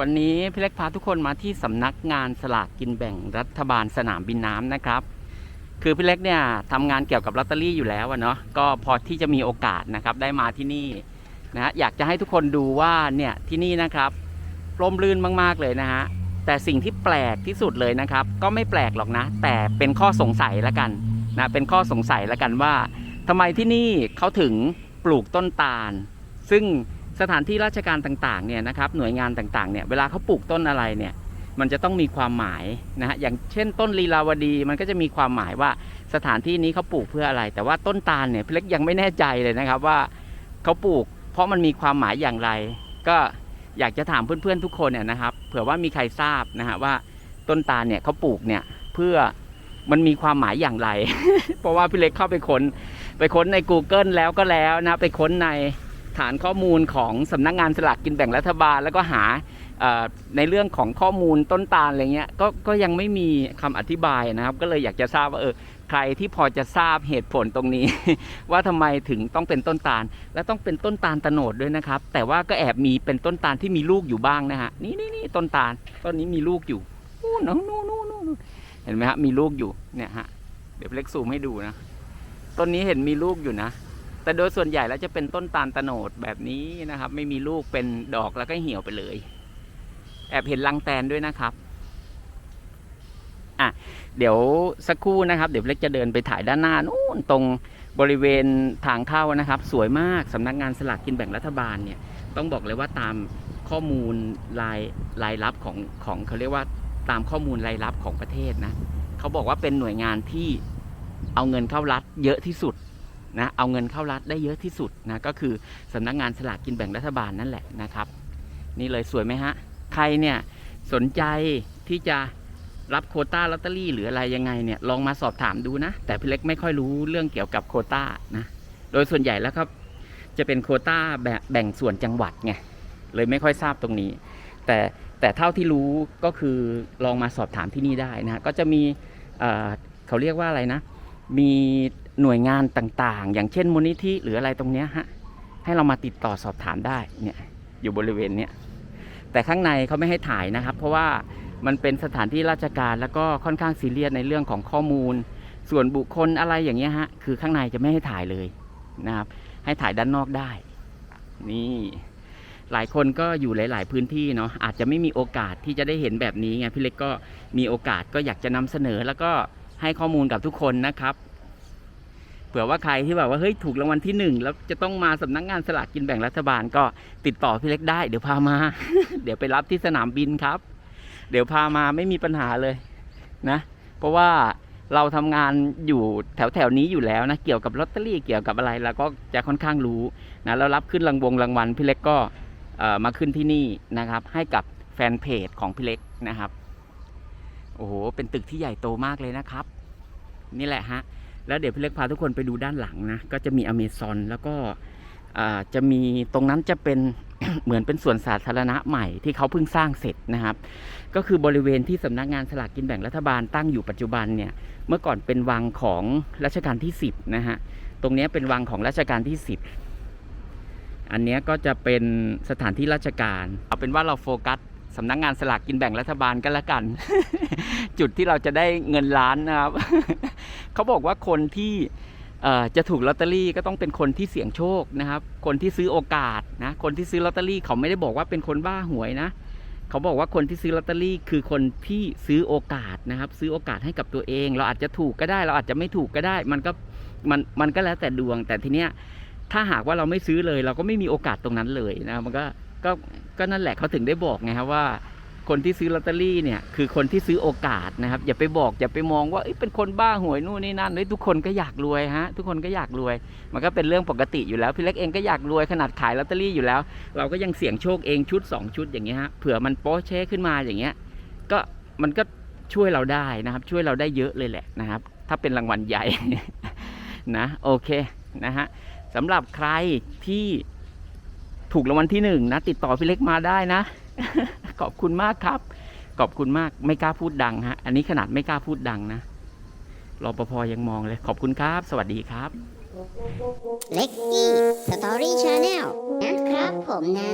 วันนี้พี่เล็กพาทุกคนมาที่สำนักงานสลากกินแบ่งรัฐบาลสนามบินน้ำนะครับ คือพี่เล็กเนี่ยทำงานเกี่ยวกับลอตเตอรี่อยู่แล้วเนาะก็พอที่จะมีโอกาสนะครับได้มาที่นี่นะฮะอยากจะให้ทุกคนดูว่าเนี่ยที่นี่นะครับร่มรื่นมากๆเลยนะฮะแต่สิ่งที่แปลกที่สุดเลยนะครับ ก็ไม่แปลกหรอกนะ แต่เป็นข้อสงสัยละกันนะเป็นข้อสงสัยละกันว่าทำไมที่นี่เขาถึงปลูกต้นตาล ซึ่ง สถานที่ราชการต่างๆเนี่ยนะครับหน่วยงานต่างๆเนี่ยเวลาเขาปลูกต้นอะไรเนี่ยมันจะต้องมีความหมายนะฮะอย่างเช่นต้นลีลาวดีมันก็จะมีความหมายว่าสถานที่นี้เขาปลูกเพื่ออะไร แต่ว่าต้นตาลเนี่ยพี่เล็กยังไม่แน่ใจเลยนะครับว่าเขาปลูก เพราะมันมีความหมายอย่างไร ก็อยากจะถามเพื่อนๆทุกคนเนี่ยนะครับ เผื่อว่ามีใครทราบนะฮะว่าต้นตาลเนี่ยเขาปลูกเนี่ยเพื่อมันมีความหมายอย่างไร เพราะว่าพี่เล็กเข้าไปค้นไปค้นใน Google แล้วก็แล้วนะไปค้นใน ฐานข้อมูลของสำนักงานสลากกินแบ่งรัฐบาล แล้วก็หาในเรื่องของข้อมูลต้นตาลอะไรเงี้ยก็ก็ยังไม่มีคำอธิบายนะครับ ก็เลยอยากจะทราบว่าเออใครที่พอจะทราบเหตุผลตรงนี้ ว่าทำไมถึงต้องเป็นต้นตาล และต้องเป็นต้นตาลตโนดด้วยนะครับ แต่ว่าก็แอบมีเป็นต้นตาลที่มีลูกอยู่บ้างนะฮะนี่นี่นี่ต้นตาลต้นนี้มีลูกอยู่นู่นนู่นนู่นนู่นนู่นเห็นไหมฮะมีลูกอยู่เนี่ยฮะเดี๋ยวเล็กซูมให้ดูนะต้นนี้เห็นมีลูกอยู่นะ แต่โดยส่วนใหญ่แล้วจะเป็นต้นตาลตโนดแบบนี้นะครับ ไม่มีลูกเป็นดอกแล้วก็เหี่ยวไปเลย แอบเห็นรังแตนด้วยนะครับอะเดี๋ยวสักครู่นะครับ เดี๋ยวเล็กจะเดินไปถ่ายด้านหน้านู่นตรงบริเวณทางเข้านะครับ สวยมากสำนักงานสลากกินแบ่งรัฐบาลเนี่ย ต้องบอกเลยว่าตามข้อมูลรายรายลับของของเขาเรียกว่าตามข้อมูลรายลับของประเทศนะเขาบอกว่าเป็นหน่วยงานที่เอาเงินเข้ารัฐเยอะที่สุด นะเอาเงินเข้ารัฐได้เยอะที่สุดนะก็คือสำนักงานสลากกินแบ่งรัฐบาลนั่นแหละนะครับ นี่เลยสวยไหมฮะใครเนี่ยสนใจที่จะรับโคต้าลอตเตอรี่หรืออะไรยังไงเนี่ยลองมาสอบถามดูนะ แต่พี่เล็กไม่ค่อยรู้เรื่องเกี่ยวกับโคต้านะโดยส่วนใหญ่แล้วครับจะเป็นโคต้าแบบแบ่งส่วนจังหวัดไงเลยไม่ค่อยทราบตรงนี้ แต่แต่เท่าที่รู้ก็คือลองมาสอบถามที่นี่ได้นะก็จะมีเขาเรียกว่าอะไรนะ มี หน่วยงานต่างๆ อย่างเช่นมูลนิธิหรืออะไรตรงเนี้ยฮะให้เรามาติดต่อสอบถามได้เนี่ยอยู่บริเวณเนี้ยแต่ข้างในเขาไม่ให้ถ่ายนะครับ เพราะว่ามันเป็นสถานที่ราชการแล้วก็ค่อนข้างซีเรียสในเรื่องของข้อมูล ส่วนบุคคลอะไรอย่างเงี้ยฮะคือข้างในจะไม่ให้ถ่ายเลยนะครับให้ถ่ายด้านนอกได้ นี่หลายคนก็อยู่หลาย ๆ พื้นที่เนาะอาจจะไม่มีโอกาสที่จะได้เห็นแบบนี้ไงพี่เล็กก็มีโอกาสก็อยากจะนำเสนอแล้วก็ให้ข้อมูลกับทุกคนนะครับ ผื่อว่าใครที่แบบว่าเฮ้ยถูกรางวัลที่หนึ่งแล้วจะต้องมาสำนักงานสลากกินแบ่งรัฐบาลก็ติดต่อพี่เล็กได้เดี๋ยวพามา เดี๋ยวไปรับที่สนามบินครับ เดี๋ยวพามาไม่มีปัญหาเลยนะ เพราะว่าเราทำงานอยู่แถวแถวนี้อยู่แล้วนะ เกี่ยวกับลอตเตอรี่เกี่ยวกับอะไรเราก็จะค่อนข้างรู้นะแล้วรับขึ้นรางวงรางวัลพี่เล็กก็มาขึ้นที่นี่นะครับ ให้กับแฟนเพจของพี่เล็กนะครับ โอ้โห เป็นตึกที่ใหญ่โตมากเลยนะครับ นี่แหละฮะ แล้วเดี๋ยวพี่เล็กพาทุกคนไปดูด้านหลังนะ ก็จะมีอเมซอนแล้วก็จะมีตรงนั้นจะเป็นเหมือนเป็นส่วนสาธารณะใหม่ที่เขาเพิ่งสร้างเสร็จนะครับ ก็คือบริเวณที่สำนักงานสลากกินแบ่งรัฐบาลตั้งอยู่ปัจจุบันเนี่ยเมื่อก่อนเป็นวังของรัชกาลที่ 10นะฮะตรงนี้เป็นวังของรัชกาลที่ 10 อันนี้ก็จะเป็นสถานที่ราชการ เอาเป็นว่าเราโฟกัสสำนักงานสลากกินแบ่งรัฐบาลกันละกัน จุดที่เราจะได้เงินล้านนะครับ เขาบอกว่าคนที่จะถูกลอตเตอรี่ก็ต้องเป็นคนที่เสี่ยงโชคนะครับ คนที่ซื้อโอกาสนะ คนที่ซื้อลอตเตอรี่เขาไม่ได้บอกว่าเป็นคนบ้าหวยนะ เขาบอกว่าคนที่ซื้อลอตเตอรี่คือคนที่ซื้อโอกาสนะครับ ซื้อโอกาสให้กับตัวเอง เราอาจจะถูกก็ได้ เราอาจจะไม่ถูกก็ได้ มันก็มันมันก็แล้วแต่ดวง แต่ทีเนี้ยถ้าหากว่าเราไม่ซื้อเลย เราก็ไม่มีโอกาสตรงนั้นเลยนะ มันก็ก็ก็นั่นแหละเขาถึงได้บอกไงครับว่า คนที่ซื้อลอตเตอรี่เนี่ยคือคนที่ซื้อโอกาสนะครับ อย่าไปบอกอย่าไปมองว่าเเป็นคนบ้าหวยนู่นนี่นั่นเฮ้ยทุกคนก็อยากรวยฮะทุกคนก็อยากรวย มันก็เป็นเรื่องปกติอยู่แล้วพี่เล็กเองก็อยากรวยขนาดขายลอตเตอรี่อยู่แล้ว เราก็ยังเสี่ยงโชคเองชุด 2 ชุดอย่างเงี้ยฮะเผื่อมันโป๊ะเช่ขึ้นมาอย่างเงี้ยก็มันก็ช่วยเราได้นะครับ ช่วยเราได้เยอะเลยแหละนะครับ ถ้าเป็นรางวัลใหญ่นะโอเคนะฮะสำหรับใครที่ถูกรางวัลที่หนึ่งนะติดต่อพี่เล็กมาได้นะ ขอบคุณมากครับ ขอบคุณมากไม่กล้าพูดดังฮะ อันนี้ขนาดไม่กล้าพูดดังนะรปภยังมองเลย ขอบคุณครับ สวัสดีครับเล็กกี้สตอรี่ชาแนลนะครับผมนะ